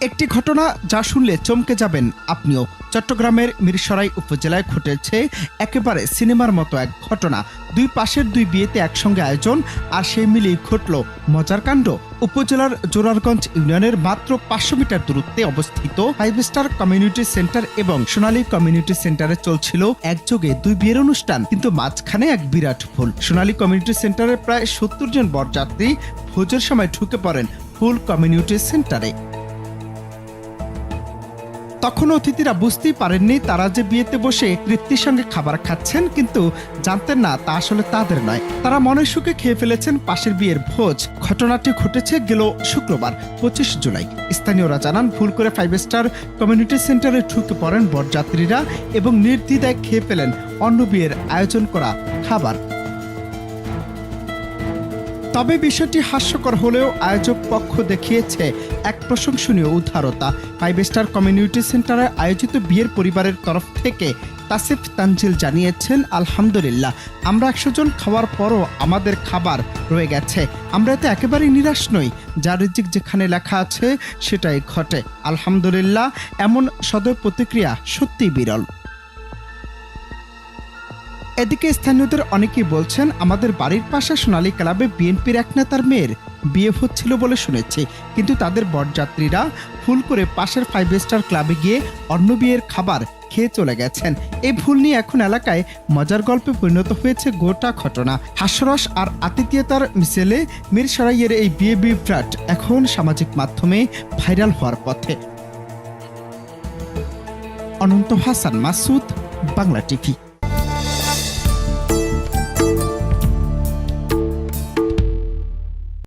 একটি ঘটনা যা শুনলে চমকে যাবেন আপনিও। চট্টগ্রামের মিরসরাই উপজেলায় ঘটেছে একেবারে সিনেমার মতো এক ঘটনা। দুই পাশের দুই বিয়েতে একসঙ্গে আয়োজন, আর সেই মিলিয়ে ঘটল মজার কাণ্ড। উপজেলার জোরারগঞ্জ ইউনিয়নের মাত্র পাঁচশো মিটার দূরত্বে অবস্থিত ফাইভ স্টার কমিউনিটি সেন্টার এবং সোনালী কমিউনিটি সেন্টারে চলছিল একযোগে দুই বিয়ের অনুষ্ঠান, কিন্তু মাঝখানে এক বিরাট ভুল। সোনালী কমিউনিটি সেন্টারের প্রায় সত্তর জন বরযাত্রী ভোজের সময় ঢুকে পড়েন ফুল কমিউনিটি সেন্টারে। তখন অতিথিরা বুঝতেই পারেননি তারা যে বিয়েতে বসে তৃপ্তির সঙ্গে খাবার খাচ্ছেন, কিন্তু জানতেন না তা আসলে তাদের নয়। তারা মনের সুখে খেয়ে ফেলেছেন পাশের বিয়ের ভোজ। ঘটনাটি ঘটেছে গেল শুক্রবার, পঁচিশ জুলাই। স্থানীয়রা জানান, ভুল করে ফাইভ স্টার কমিউনিটি সেন্টারে ঢুকে পড়েন বরযাত্রীরা এবং নির্দ্বিধায় খেয়ে ফেলেন অন্য বিয়ের আয়োজন করা খাবার। তবে বিষয়টি হাস্যকর হলেও আয়োজক পক্ষ দেখিয়েছে এক প্রশংসনীয় উদারতা। ফাইভ স্টার কমিউনিটি সেন্টারে আয়োজিত বিয়ের পরিবারের তরফ থেকে তাসিফ তানজিল জানিয়েছেন, আলহামদুলিল্লাহ, আমরা একশো জন খাওয়ার পরও আমাদের খাবার রয়ে গেছে। আমরা এতে একেবারেই নিরাশ নই। যার রিজিক যেখানে লেখা আছে সেটাই ঘটে। আলহামদুলিল্লাহ, এমন সদয় প্রতিক্রিয়া সত্যিই বিরল। এদিকে স্থানীয়দের অনেকেই বলছেন, আমাদের বাড়ির পাশে সোনালী ক্লাবে বিএনপির এক নেতার মেয়ের বিয়ে হচ্ছিল বলে শুনেছি। কিন্তু তাদের বরযাত্রীরা ভুল করে পাশের ফাইভ স্টার ক্লাবে গিয়ে অন্য বিয়ের খাবার খেয়ে চলে গেছেন। এই ভুল নিয়ে এখন এলাকায় মজার গল্পে পরিণত হয়েছে গোটা ঘটনা। হাস্যরস আর আতিথিয়তার মিশেলে মিরসরাইয়ের এই বিয়ে বিভ্রাট এখন সামাজিক মাধ্যমে ভাইরাল হওয়ার পথে। অনন্ত হাসান মাসুদ, বাংলা টিভি।